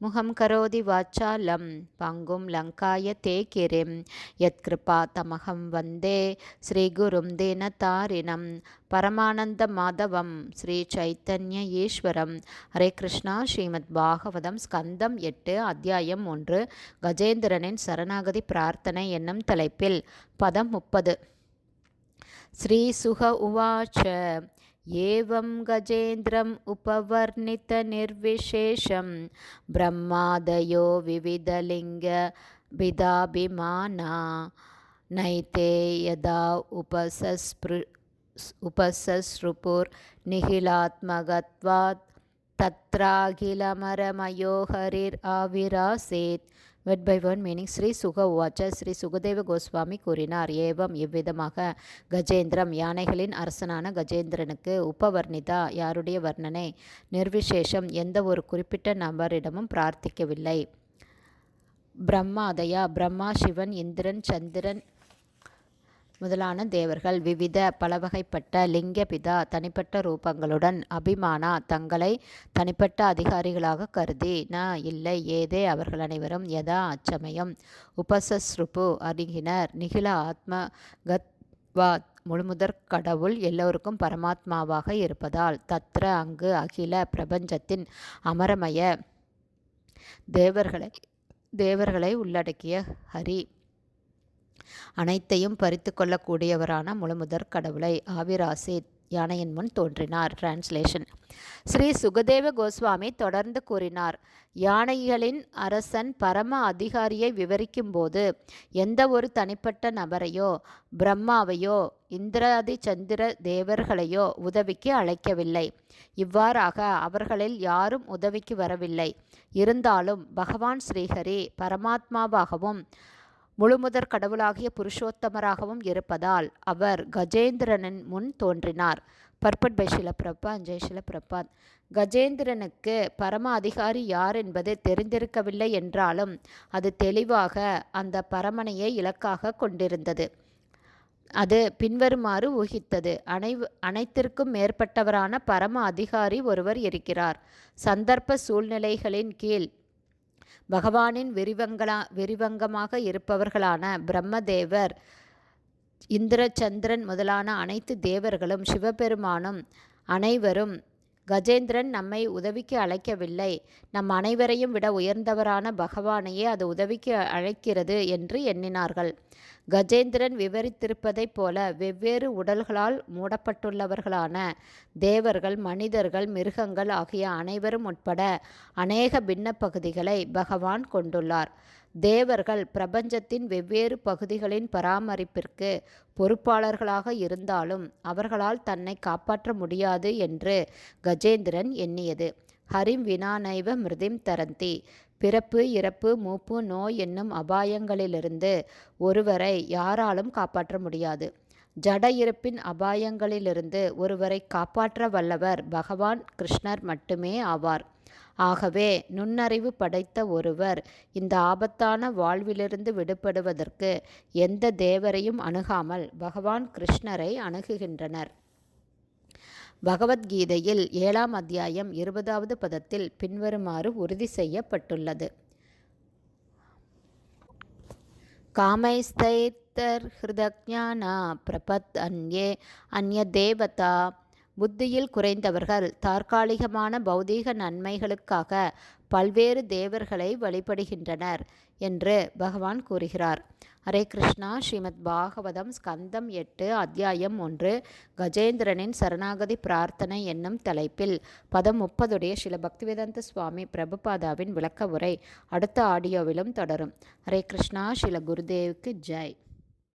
முகம் கரோதி வாச்சாலம் பங்கும் லங்காய தே கிரிம் யத்கிருபா தமகம் வந்தே ஸ்ரீகுரும் தினதாரிணம் பரமானந்த மாதவம் ஸ்ரீ சைத்தன்ய ஈஸ்வரம். ஹரே கிருஷ்ணா ஸ்ரீமத் பாகவதம் ஸ்கந்தம் எட்டு அத்தியாயம் ஒன்று. கஜேந்திரனின் சரணாகதி பிரார்த்தனை என்னும் தலைப்பில் பதம் முப்பது. ஸ்ரீ சுக உவாச்ச एवं गजेन्द्रम् उपवर्णितनिर्विशेषं ब्रह्मादयो विविधलिङ्गभिदाभिमाना नैते यदा उपसस्पृ उपससृपुर्निखिलात्मकत्वात् तत्राखिलमरमयो हरिराविरासेत् வெட் by one meaning Shri Shuka உவாச்ச ஸ்ரீ சுகதேவ கோஸ்வாமி கூறினார். ஏவம் இவ்விதமாக கஜேந்திரம் யானைகளின் அரசனான கஜேந்திரனுக்கு உபவர்ணிதா? யாருடைய வர்ணனை? நிர்விசேஷம் எந்த ஒரு குறிப்பிட்ட நபரிடமும் பிரார்த்திக்கவில்லை. பிரம்மாதயா பிரம்மா சிவன் இந்திரன் சந்திரன் முதலான தேவர்கள் விவித பலவகைப்பட்ட லிங்கபிதா தனிப்பட்ட ரூபங்களுடன் அபிமானா தங்களை தனிப்பட்ட அதிகாரிகளாக கருதி ந இல்லை ஏதே அவர்கள் அனைவரும் யதா அச்சமயம். உபசஸ்ருபு அறிகினர் நிகில ஆத்ம கத்வாத் முழுமுதற் கடவுள் எல்லோருக்கும் பரமாத்மாவாக இருப்பதால் தத்ர அங்கு அகில பிரபஞ்சத்தின் அமரமய தேவர்களை தேவர்களை உள்ளடக்கிய ஹரி. அனைத்தையும் பறித்து கொள்ளக்கூடியவரான முழுமுதற் கடவுளை ஆவிராசித் யானையின் முன் தோன்றினார். டிரான்ஸ்லேஷன் ஸ்ரீ சுகதேவ கோஸ்வாமி தொடர்ந்து கூறினார் யானைகளின் அரசன் பரம அதிகாரியை விவரிக்கும்போது எந்த ஒரு தனிப்பட்ட நபரையோ பிரம்மாவையோ இந்திராதி சந்திர தேவர்களையோ உதவிக்கு அழைக்கவில்லை. இவ்வாறாக அவர்களில் யாரும் உதவிக்கு வரவில்லை. இருந்தாலும் பகவான் ஸ்ரீஹரி பரமாத்மாவாகவும் முழுமுதற் கடவுளாகிய புருஷோத்தமராகவும் இருப்பதால் அவர் கஜேந்திரனின் முன் தோன்றினார். பர்பட் பை பிரபா ஜெய் பிரபாத் கஜேந்திரனுக்கு பரம அதிகாரி யார் என்பது தெரிந்திருக்கவில்லை என்றாலும் அது தெளிவாக அந்த பரமனையை இலக்காக கொண்டிருந்தது. அது பின்வருமாறு ஊகித்தது. அனை அனைத்திற்கும் மேற்பட்டவரான பரம அதிகாரி ஒருவர் இருக்கிறார். சந்தர்ப்ப சூழ்நிலைகளின் கீழ் பகவானின் வெறிவங்களா வெறிவங்கமாக இருப்பவர்களான பிரம்மதேவர் இந்திர சந்திரன் முதலான அனைத்து தேவர்களும் சிவபெருமானும் அனைவரும் கஜேந்திரன் நம்மை உதவிக்கு அழைக்கவில்லை. நம் அனைவரையும் விட உயர்ந்தவரான பகவானையே அது உதவிக்கு அழைக்கிறது என்று எண்ணினார்கள். கஜேந்திரன் விவரித்திருப்பதைப் போல வெவ்வேறு உடல்களால் மூடப்பட்டுள்ளவர்களான தேவர்கள் மனிதர்கள் மிருகங்கள் ஆகிய அனைவரும் உட்பட அநேக பின்ன பகுதிகளை பகவான் கொண்டுள்ளார். தேவர்கள் பிரபஞ்சத்தின் வெவ்வேறு பகுதிகளின் பராமரிப்பிற்கு பொறுப்பாளர்களாக இருந்தாலும் அவர்களால் தன்னை காப்பாற்ற முடியாது என்று கஜேந்திரன் எண்ணியது. ஹரிம் வினானைவ மிருதிம் தரந்தி. பிறப்பு இறப்பு மூப்பு நோய் என்னும் அபாயங்களிலிருந்து ஒருவரை யாராலும் காப்பாற்ற முடியாது. ஜட இருப்பின் அபாயங்களிலிருந்து ஒருவரை காப்பாற்ற வல்லவர் பகவான் கிருஷ்ணர் மட்டுமே ஆவார். ஆகவே நுண்ணறிவு படைத்த ஒருவர் இந்த ஆபத்தான வாழ்விலிருந்து விடுபடுவதற்கு எந்த தேவரையும் அணுகாமல் பகவான் கிருஷ்ணரை அணுகுகின்றனர். பகவத்கீதையில் ஏழாம் அத்தியாயம் இருபதாவது பதத்தில் பின்வருமாறு உறுதி செய்யப்பட்டுள்ளது. காமைஸ்தைத்தர் ஹிருதஜானா பிரபத் அன்யே அந்ய தேவதா. புத்தியில் குறைந்தவர்கள் தற்காலிகமான பௌதீக நன்மைகளுக்காக பல்வேறு தேவர்களை வழிபடுகின்றனர். என்று பகவான் கூறுகிறார். ஹரே கிருஷ்ணா ஸ்ரீமத் பாகவதம் ஸ்கந்தம் எட்டு அத்தியாயம் ஒன்று கஜேந்திரனின் சரணாகதி பிரார்த்தனை என்னும் தலைப்பில் பதம் முப்பதுடைய சில பக்திவேதாந்த சுவாமி பிரபுபாதாவின் விளக்க உரை அடுத்த ஆடியோவிலும் தொடரும். ஹரே கிருஷ்ணா ஸ்ரீல குருதேவுக்கு ஜெய்.